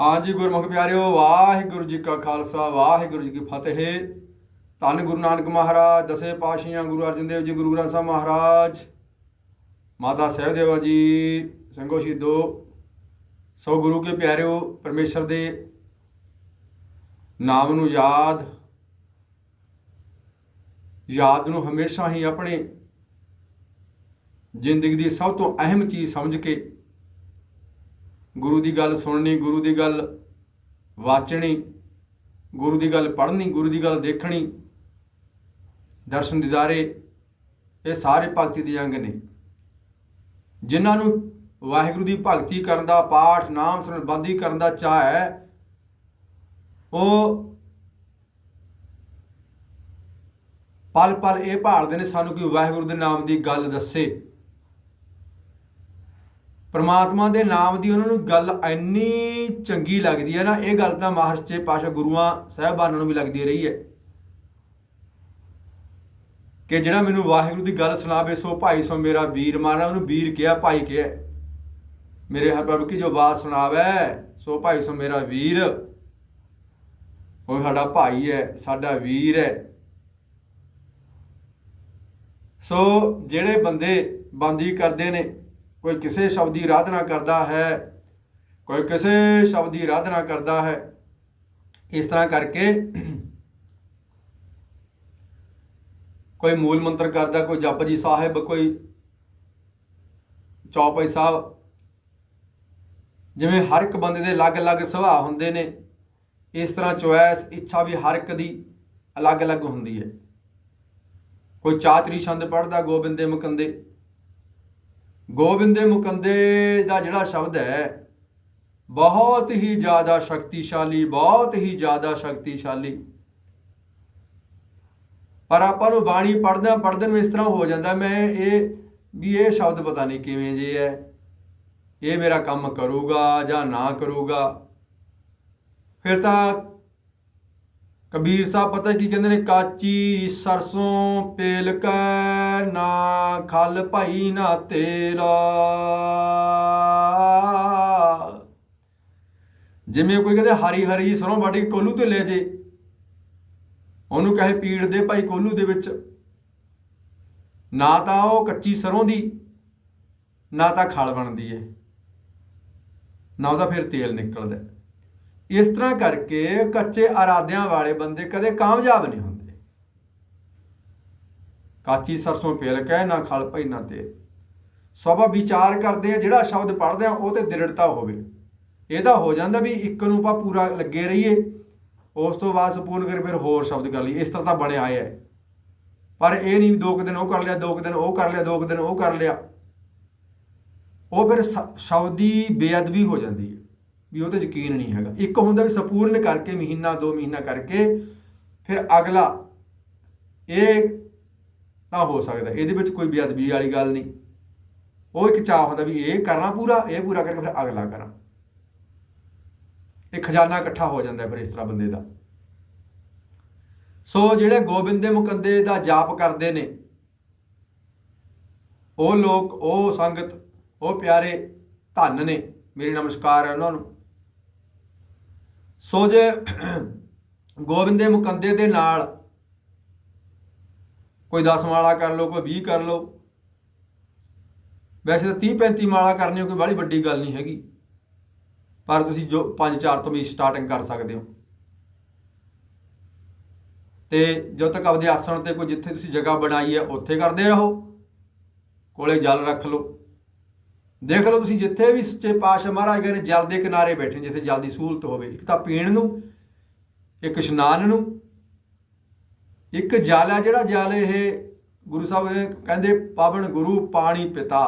ਹਾਂਜੀ ਗੁਰਮੁਖ ਪਿਆਰਿਓ, ਵਾਹਿਗੁਰੂ ਜੀ ਕਾ ਖਾਲਸਾ, ਵਾਹਿਗੁਰੂ ਜੀ ਕੀ ਫਤਿਹ। ਧੰਨ ਗੁਰੂ ਨਾਨਕ ਮਹਾਰਾਜ, ਦਸੇ ਪਾਤਸ਼ਾਹਾਂ ਗੁਰੂ ਅਰਜਨ ਦੇਵ ਜੀ, ਗੁਰੂ ਗ੍ਰੰਥ ਸਾਹਿਬ ਮਹਾਰਾਜ, ਮਾਤਾ ਸਹਿਬ ਦੇਵਾ ਜੀ, ਸੰਗੋ ਸ਼ਹੀਦੋ। ਸੋ ਗੁਰੂ ਕੇ ਪਿਆਰਿਓ, ਪਰਮੇਸ਼ਰ ਦੇ ਨਾਮ ਨੂੰ ਯਾਦ ਯਾਦ ਨੂੰ ਹਮੇਸ਼ਾ ਹੀ ਆਪਣੇ ਜ਼ਿੰਦਗੀ ਦੀ ਸਭ ਤੋਂ ਅਹਿਮ ਚੀਜ਼ ਸਮਝ ਕੇ ਗੁਰੂ ਦੀ ਗੱਲ ਸੁਣਨੀ, ਗੁਰੂ ਦੀ ਗੱਲ ਵਾਚਣੀ, ਗੁਰੂ ਦੀ ਗੱਲ ਪੜ੍ਹਨੀ, ਗੁਰੂ ਦੀ ਗੱਲ ਦੇਖਣੀ, ਦਰਸ਼ਨ ਦਿਦਾਰੇ, ਇਹ ਸਾਰੇ ਭਗਤੀ ਦੇ ਅੰਗ ਨੇ। ਜਿਨ੍ਹਾਂ ਨੂੰ ਵਾਹਿਗੁਰੂ ਦੀ ਭਗਤੀ ਕਰਨ ਦਾ ਪਾਠ, ਨਾਮ ਸੁਣਨ ਬੰਦੀ ਕਰਨ ਦਾ ਚਾਹ ਹੈ, ਉਹ ਪਲ ਪਲ ਇਹ ਭਾਲਦੇ ਨੇ ਸਾਨੂੰ ਕਿ ਵਾਹਿਗੁਰੂ ਦੇ ਨਾਮ ਦੀ ਗੱਲ ਦੱਸੇ। ਪਰਮਾਤਮਾ ਦੇ ਨਾਮ ਦੀ ਉਹਨਾਂ ਨੂੰ ਗੱਲ ਇੰਨੀ ਚੰਗੀ ਲੱਗਦੀ ਹੈ ਨਾ, ਇਹ ਗੱਲ ਤਾਂ ਮਹਾਰਾਸ਼ਟਰ ਪਾਸ਼ਾ ਗੁਰੂਆਂ ਸਾਹਿਬਾਨਾਂ ਨੂੰ ਵੀ ਲੱਗਦੀ ਰਹੀ ਹੈ। ਕਿ ਜਿਹੜਾ ਮੈਨੂੰ ਵਾਹਿਗੁਰੂ ਦੀ ਗੱਲ ਸੁਣਾਵੇ, ਸੋ ਭਾਈ, ਸੋ ਮੇਰਾ ਵੀਰ ਮਾਨਾ ਉਹਨੂੰ ਵੀਰ ਕਿਹਾ, ਭਾਈ ਕਿਹਾ, ਮੇਰੇ ਹਰ ਪ੍ਰਭੂ ਕੀ ਜੋ ਬਾਤ ਸੁਣਾਵੇ, ਸੋ ਭਾਈ, ਸੋ ਮੇਰਾ ਵੀਰ, ਉਹ ਸਾਡਾ ਭਾਈ ਹੈ, ਸਾਡਾ ਵੀਰ ਹੈ। ਸੋ ਜਿਹੜੇ ਬੰਦੇ ਬੰਦੀ ਕਰਦੇ ਨੇ ਕੋਈ ਕਿਸੇ ਸ਼ਬਦ ਦੀ ਆਰਾਧਨਾ ਕਰਦਾ ਹੈ, ਕੋਈ ਕਿਸੇ ਸ਼ਬਦ ਦੀ ਆਰਾਧਨਾ ਕਰਦਾ ਹੈ, ਇਸ ਤਰ੍ਹਾਂ ਕਰਕੇ ਕੋਈ ਮੂਲ ਮੰਤਰ ਕਰਦਾ, ਕੋਈ ਜਪਜੀ ਸਾਹਿਬ, ਕੋਈ ਚੌਪਈ ਸਾਹਿਬ, ਜਿਵੇਂ ਹਰ ਇੱਕ ਬੰਦੇ ਦੇ ਅਲੱਗ-ਅਲੱਗ ਸੁਭਾਅ ਹੁੰਦੇ ਨੇ, ਇਸ ਤਰ੍ਹਾਂ ਚੋਇਸ ਇੱਛਾ ਵੀ ਹਰ ਇੱਕ ਦੀ ਅਲੱਗ-ਅਲੱਗ ਹੁੰਦੀ ਹੈ। ਕੋਈ ਚਾਤਰੀ ਛੰਦ ਪੜਦਾ ਗੋਬਿੰਦੇ ਮੁਕੰਦੇ ਗੋਬਿੰਦੇ ਮੁਕੰਦੇ ਦਾ ਜਿਹੜਾ ਸ਼ਬਦ ਹੈ, ਬਹੁਤ ਹੀ ਜ਼ਿਆਦਾ ਸ਼ਕਤੀਸ਼ਾਲੀ, ਬਹੁਤ ਹੀ ਜ਼ਿਆਦਾ ਸ਼ਕਤੀਸ਼ਾਲੀ। ਪਰ ਆਪਾਂ ਨੂੰ ਬਾਣੀ ਪੜ੍ਹਦਿਆਂ ਪੜ੍ਹਦੇ ਨੂੰ ਇਸ ਤਰ੍ਹਾਂ ਹੋ ਜਾਂਦਾ, ਮੈਂ ਇਹ ਵੀ ਇਹ ਸ਼ਬਦ ਪਤਾ ਨਹੀਂ ਕਿਵੇਂ ਜੇ ਹੈ। ਇਹ ਮੇਰਾ ਕੰਮ ਕਰੂਗਾ ਜਾਂ ਨਾ ਕਰੂਗਾ। ਫਿਰ ਤਾਂ ਕਬੀਰ ਸਾਹਿਬ ਪਤਾ ਕੀ ਕਹਿੰਦੇ ਨੇ, ਕਾਚੀ ਸਰਸੋਂ ਪੇਲ ਕੈ ਨਾ ਖਲ ਭਾਈ ਨਾ ਤੇਰਾ ਜਿਵੇਂ ਕੋਈ ਕਹਿੰਦੇ ਹਰੀ ਹਰੀ ਸਰੋਂ ਬਾਟੀ ਕੋਲੂ ਤੇ ਲੈ ਜੇ, ਉਹਨੂੰ ਕਹੇ ਪੀੜ ਦੇ ਭਾਈ ਕੋਲੂ ਦੇ ਵਿੱਚ। ਨਾ ਤਾਂ ਉਹ ਕੱਚੀ ਸਰੋਂ ਦੀ, ਨਾ ਤਾਂ ਖਲ ਬਣਦੀ ਹੈ ਨਾ ਉਹਦਾ ਫਿਰ ਤੇਲ ਨਿਕਲਦਾ। ਇਸ ਤਰ੍ਹਾਂ ਕਰਕੇ ਕੱਚੇ ਇਰਾਦਿਆਂ ਵਾਲੇ ਬੰਦੇ ਕਦੇ ਕਾਮਯਾਬ ਨਹੀਂ ਹੁੰਦੇ। ਕਾਚੀ ਸਰਸੋਂ ਪੇਲ ਕਹਿ, ਨਾ ਖਲ ਪਈ ਨਾ ਤੇ ਸਭ ਵਿਚਾਰ ਕਰਦੇ ਆ, ਜਿਹੜਾ ਸ਼ਬਦ ਪੜ੍ਹਦੇ ਆ, ਉਹ ਤੇ ਦ੍ਰਿੜਤਾ ਹੋਵੇ। ਇਹਦਾ ਹੋ ਜਾਂਦਾ ਵੀ ਇੱਕ ਨੂੰ ਆਪਾਂ ਪੂਰਾ ਲੱਗੇ ਰਹੀਏ। ਉਸ ਤੋਂ ਬਾਅਦ ਸੰਪੂਰਨ ਕਰ ਫਿਰ ਹੋਰ ਸ਼ਬਦ ਕਰ ਲਈਏ। ਇਸ ਤਰ੍ਹਾਂ ਤਾਂ ਬਣਿਆ ਆਇਆ ਹੈ। ਪਰ ਇਹ ਨਹੀਂ ਵੀ ਦੋ ਕੁ ਦਿਨ ਉਹ ਕਰ ਲਿਆ, ਦੋ ਕੁ ਦਿਨ ਉਹ ਕਰ ਲਿਆ, ਦੋ ਕੁ ਦਿਨ ਉਹ ਕਰ ਲਿਆ। ਉਹ ਫਿਰ ਸ- ਸ਼ਬਦ ਬੇਅਦਬੀ ਹੋ ਜਾਂਦੀ ਹੈ। ਵੀ ਉਹ ਤੇ ਯਕੀਨ ਨਹੀਂ ਹੈਗਾ। ਇੱਕ ਹੁੰਦਾ ਵੀ ਸੰਪੂਰਨ ਕਰਕੇ, ਮਹੀਨਾ, ਦੋ ਮਹੀਨਾ ਕਰਕੇ, ਫਿਰ ਅਗਲਾ, ਇਹ ਤਾਂ ਹੋ ਸਕਦਾ। ਇਹਦੇ ਵਿੱਚ ਕੋਈ ਬੇਅਦਬੀ ਵਾਲੀ ਗੱਲ ਨਹੀਂ। ਉਹ ਇੱਕ ਚਾਹ ਹੁੰਦਾ ਵੀ ਇਹ ਕਰਨਾ ਪੂਰਾ, ਇਹ ਪੂਰਾ ਕਰਕੇ ਫਿਰ ਅਗਲਾ ਕਰਾਂ। ਇਹ ਖਜ਼ਾਨਾ ਇਕੱਠਾ ਹੋ ਜਾਂਦਾ ਫਿਰ ਇਸ ਤਰ੍ਹਾਂ ਬੰਦੇ ਦਾ। ਸੋ ਜਿਹੜੇ ਗੋਬਿੰਦ ਦੇ ਮੁਕੰਦੇ ਦਾ ਜਾਪ ਕਰਦੇ ਨੇ, ਉਹ ਲੋਕ, ਉਹ ਸੰਗਤ, ਉਹ ਪਿਆਰੇ ਧੰਨ ਨੇ। ਮੇਰੀ ਨਮਸਕਾਰ ਹੈ ਉਹਨਾਂ ਨੂੰ। ਸੋ ਜੇ ਗੋਬਿੰਦ ਦੇ ਮੁਕੰਦੇ ਦੇ ਨਾਲ ਕੋਈ 10 ਮਾਲਾ ਕਰ ਲਓ, ਕੋਈ 20 ਕਰ ਲਓ, ਵੈਸੇ ਤਾਂ 30 35 ਮਾਲਾ ਕਰਨੀ ਕੋਈ ਬੜੀ ਵੱਡੀ ਗੱਲ ਨਹੀਂ ਹੈਗੀ, ਪਰ ਤੁਸੀਂ ਜੋ 5 4 ਤੋਂ ਵੀ ਸਟਾਰਟਿੰਗ ਕਰ ਸਕਦੇ ਹੋ। ਤੇ ਜਦੋਂ ਤੱਕ ਆਪਦੇ ਆਸਣ ਤੇ ਕੋਈ ਜਿੱਥੇ ਤੁਸੀਂ ਜਗ੍ਹਾ ਬਣਾਈ ਹੈ, ਉੱਥੇ ਕਰਦੇ ਰਹੋ, ਕੋਲੇ ਜਲ ਰੱਖ ਲਓ। ਦੇਖ ਲਓ ਤੁਸੀਂ, ਜਿੱਥੇ ਵੀ ਸੱਚੇ ਪਾਤਸ਼ਾਹ ਮਹਾਰਾਜ ਗਏ ਨੇ, ਜਲ ਦੇ ਕਿਨਾਰੇ ਬੈਠੇ ਜਿੱਥੇ ਜਲ ਦੀ ਸਹੂਲਤ ਹੋਵੇ। ਇੱਕ ਤਾਂ ਪੀਣ ਨੂੰ, ਇੱਕ ਇਸ਼ਨਾਨ ਨੂੰ, ਇੱਕ ਜਲ ਹੈ ਜਿਹੜਾ ਜਲ ਇਹ ਗੁਰੂ ਸਾਹਿਬ ਕਹਿੰਦੇ, ਪਾਵਨ ਗੁਰੂ ਪਾਣੀ ਪਿਤਾ।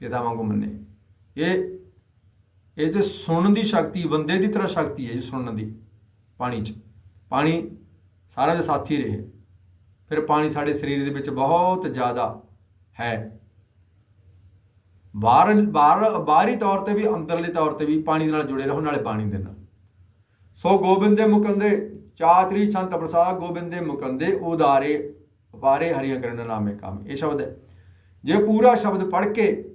ਪਿਤਾ ਵਾਂਗੂ ਮੰਨੇ। ਇਹ ਇਹ ਤੇ ਸੁਣਨ ਦੀ ਸ਼ਕਤੀ, ਬੰਦੇ ਦੀ ਤਰ੍ਹਾਂ ਸ਼ਕਤੀ ਹੈ ਜੀ ਸੁਣਨ ਦੀ, ਪਾਣੀ 'ਚ। ਪਾਣੀ ਸਾਰਾ ਦੇ ਸਾਥੀ ਰਹੇ। ਫਿਰ ਪਾਣੀ ਸਾਡੇ ਸਰੀਰ ਦੇ ਵਿੱਚ ਬਹੁਤ ਜ਼ਿਆਦਾ ਹੈ। ਬਾਹਰ ਬਾਹਰ ਬਾਹਰੀ ਤੌਰ ਤੇ ਵੀ, ਅੰਦਰਲੇ ਤੌਰ ਤੇ ਵੀ ਪਾਣੀ ਦੇ ਨਾਲ ਜੁੜੇ ਰਹੋ, ਨਾਲੇ ਪਾਣੀ ਦੇ ਨਾਲ। ਸੋ ਗੋਬਿੰਦ ਦੇ ਮੁਕੰਦੇ, ਚਾਤਰੀ ਸੰਤ ਪ੍ਰਸਾਦ ਗੋਬਿੰਦ ਦੇ ਮੁਕੰਦੇ, ਉਦਾਰੇ ਅਪਾਰੇ ਹਰੀਆਂ ਕਰਨ ਨਾਮੇ ਕੰਮ। ਇਹ ਸ਼ਬਦ ਹੈ। ਜੇ ਪੂਰਾ ਸ਼ਬਦ ਪੜ੍ਹ ਕੇ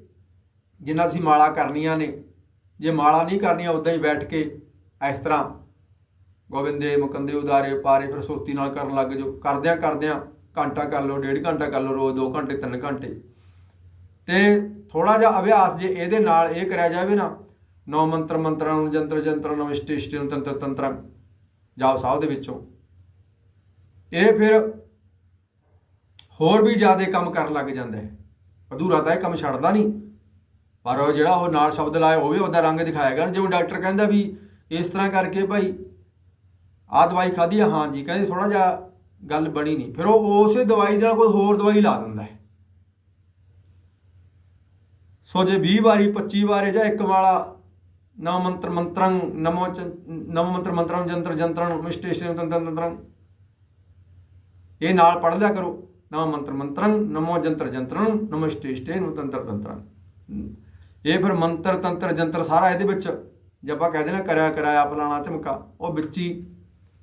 ਜਿੰਨਾ ਅਸੀਂ ਮਾਲਾ ਕਰਨੀਆਂ ਨੇ, ਜੇ ਮਾਲਾ ਨਹੀਂ ਕਰਨੀਆਂ ਉਦਾਂ ਹੀ ਬੈਠ ਕੇ ਇਸ ਤਰ੍ਹਾਂ ਗੋਬਿੰਦੇ ਮੁਕੰਦੇ, ਉਦਾਰੇ ਪਾਰੇ ਫਿਰ ਸੋਤੀ ਨਾਲ ਕਰਨ ਲੱਗ ਜਾਓ। ਕਰਦਿਆਂ ਕਰਦਿਆਂ ਘੰਟਾ ਕਰ ਲਓ, ਡੇਢ ਘੰਟਾ ਕਰ ਲਓ, ਰੋਜ਼ 2 ਘੰਟੇ 3 ਘੰਟੇ। ਤੇ ਥੋੜਾ ਜਿਹਾ ਅਭਿਆਸ ਜੇ ਇਹਦੇ ਨਾਲ ਇਹ ਕਰਿਆ ਜਾਵੇ ਨਾ, ਨੌ ਮੰਤਰ ਮੰਤਰਾਂ ਨੂੰ, ਜੰਤਰ ਜੰਤਰ ਨੂੰ, ਇਸ਼ਟੇ ਇਸ਼ਟੇ ਨੂੰ, ਤੰਤਰ ਤੰਤਰ ਜਾਪ ਸਾਹਿਬ ਦੇ ਵਿੱਚੋਂ। ਇਹ ਫਿਰ ਹੋਰ ਵੀ ਜ਼ਿਆਦਾ ਕੰਮ ਕਰਨ ਲੱਗ ਜਾਂਦਾ ਹੈ। ਅਧੂਰਾ ਤਾਂ ਇਹ ਕੰਮ ਛੱਡਦਾ ਨਹੀਂ। ਪਰ ਉਹ ਜਿਹੜਾ ਉਹ ਨਾਲ ਸ਼ਬਦ ਲਾਇਆ, ਉਹ ਵੀ ਉਹਦਾ ਰੰਗ ਦਿਖਾਏਗਾ। ਜਿਵੇਂ ਡਾਕਟਰ ਕਹਿੰਦਾ ਵੀ ਇਸ ਤਰ੍ਹਾਂ ਕਰਕੇ ਭਾਈ, ਆਹ ਦਵਾਈ ਖਾਧੀ ਆ, ਹਾਂ ਜੀ, ਕਹਿੰਦੇ ਥੋੜਾ ਜਿਹਾ ਗੱਲ ਬਣੀ ਨਹੀਂ। ਫਿਰ ਉਹ ਉਸੇ ਦਵਾਈ ਦੇ ਨਾਲ ਕੋਈ ਹੋਰ ਦਵਾਈ ਲਾ ਦਿੰਦਾ ਹੈ। ਸੋ ਜੇ 20 ਵਾਰੀ 25 ਵਾਰੀ ਜਾਂ ਇੱਕ ਵਾਲਾ ਨਵ ਮੰਤਰ ਮੰਤਰੰ, ਨਮੋ ਨਵ ਮੰਤਰ ਮੰਤਰੰ, ਜੰਤਰ ਜੰਤਰੰ ਮਿਸ਼ਟੇਸ਼ਨ ਤੰਤਰ ਤੰਤਰੰ ਇਹ ਨਾਲ ਪੜ੍ਹ ਲਿਆ ਕਰੋ। ਨਵ ਮੰਤਰ ਮੰਤਰੰ, ਨਮੋ ਜੰਤਰ ਜੰਤਰੰ, ਨਮਸਟੇਸ਼ਟੇ ਨੂੰ ਤੰਤਰ ਤੰਤਰੰ। ਇਹ ਫਿਰ ਮੰਤਰ ਤੰਤਰ ਜੰਤਰ ਸਾਰਾ ਇਹਦੇ ਵਿੱਚ ਜੇ ਆਪਾਂ ਕਹਿੰਦੇ ਨਾ ਕਰਿਆ ਕਰਾਇਆ ਫਲਾਣਾ ਧਮਕਾ, ਉਹ ਵਿੱਚ ਹੀ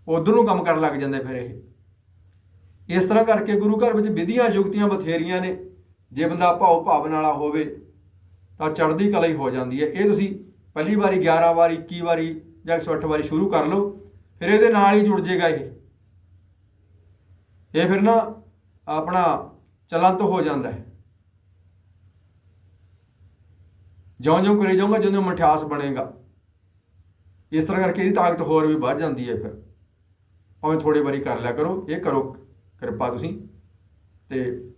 ਉਧਰ ਨੂੰ ਕੰਮ ਕਰਨ ਲੱਗ ਜਾਂਦੇ ਫਿਰ ਇਹ। ਇਸ ਤਰ੍ਹਾਂ ਕਰਕੇ ਗੁਰੂ ਘਰ ਵਿੱਚ ਵਿਧੀਆਂ ਯੁਕਤੀਆਂ ਬਥੇਰੀਆਂ ਨੇ। ਜੇ ਬੰਦਾ ਭਾਉ ਭਾਵਨ ਵਾਲਾ ਹੋਵੇ ਤਾਂ ਚੜ੍ਹਦੀ ਕਲਾ ਹੀ ਹੋ ਜਾਂਦੀ ਹੈ। ਇਹ ਤੁਸੀਂ ਪਹਿਲੀ ਵਾਰੀ 11 ਵਾਰੀ 21 ਵਾਰੀ ਜਾਂ 108 ਵਾਰੀ ਸ਼ੁਰੂ ਕਰ ਲਓ, ਫਿਰ ਇਹਦੇ ਨਾਲ ਹੀ ਜੁੜ ਜਾਏਗਾ ਇਹ। ਇਹ ਫਿਰ ਨਾ ਆਪਣਾ ਚਲੰਤ ਹੋ ਜਾਂਦਾ ਹੈ। ਜਿਉਂ-ਜਿਉਂ ਕਰੀ ਜਾਊਗਾ, ਜਿਉਂ-ਜਿਉਂ ਮਠਿਆਸ ਬਣੇਗਾ। ਇਸ ਤਰ੍ਹਾਂ ਕਰਕੇ ਇਹਦੀ ਤਾਕਤ ਹੋਰ ਵੀ ਵੱਧ ਜਾਂਦੀ ਹੈ ਫਿਰ। ਭਾਵੇਂ ਥੋੜੀ ਵਾਰੀ ਕਰ ਲਿਆ ਕਰੋ, ਇਹ ਕਰੋ ਕਿਰਪਾ ਤੁਸੀਂ। ਤੇ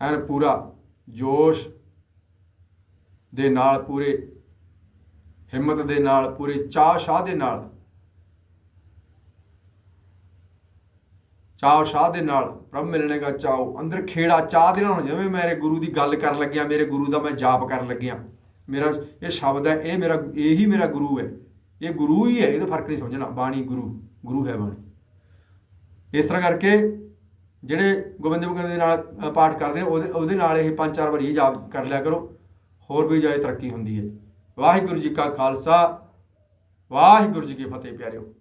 ਐਨ ਪੂਰਾ ਜੋਸ਼ ਦੇ ਨਾਲ ਪੂਰੇ, ਹਿੰਮਤ ਦੇ ਨਾਲ, ਪੂਰੇ ਚਾਹ ਸ਼ਾਹ ਦੇ ਨਾਲ ਚਾਹ ਸ਼ਾਹ ਦੇ ਨਾਲ ਪ੍ਰਭ ਮਿਲਣੇ ਦਾ ਚਾਓ ਅੰਦਰ ਖੇੜਾ ਚਾਹ ਦੇ ਨਾਲ ਹੋ ਜਿਵੇਂ ਮੇਰੇ ਗੁਰੂ ਦੀ ਗੱਲ ਕਰਨ ਲੱਗਿਆ, ਮੇਰੇ ਗੁਰੂ ਦਾ ਮੈਂ ਜਾਪ ਕਰਨ ਲੱਗਿਆ। ਮੇਰਾ ਇਹ ਸ਼ਬਦ ਹੈ, ਇਹ ਮੇਰਾ, ਇਹੀ ਮੇਰਾ ਗੁਰੂ ਹੈ। ਇਹ ਗੁਰੂ ਹੀ ਹੈ ਇਹ ਇਹਦਾ ਫ਼ਰਕ ਨਹੀਂ ਸਮਝਣਾ। ਬਾਣੀ ਗੁਰੂ ਗੁਰੂ ਹੈ ਬਾਣੀ। ਇਸ ਤਰ੍ਹਾਂ ਕਰਕੇ ਜਿਹੜੇ ਗੋਬਿੰਦ ਮੁਖ ਦੇ ਨਾਲ ਪਾਠ ਕਰਦੇ ਉਹਦੇ ਉਹਦੇ ਨਾਲ ਇਹ ਪੰਜ ਚਾਰ ਵਾਰੀ ਜਾਪ ਕਰ ਲਿਆ ਕਰੋ। ਹੋਰ ਵੀ ਜਾਇ ਤਰੱਕੀ ਹੁੰਦੀ ਹੈ। ਵਾਹਿਗੁਰੂ ਜੀ ਕਾ ਖਾਲਸਾ, ਵਾਹਿਗੁਰੂ ਜੀ ਕੀ ਫਤਿਹ ਪਿਆਰਿਓ।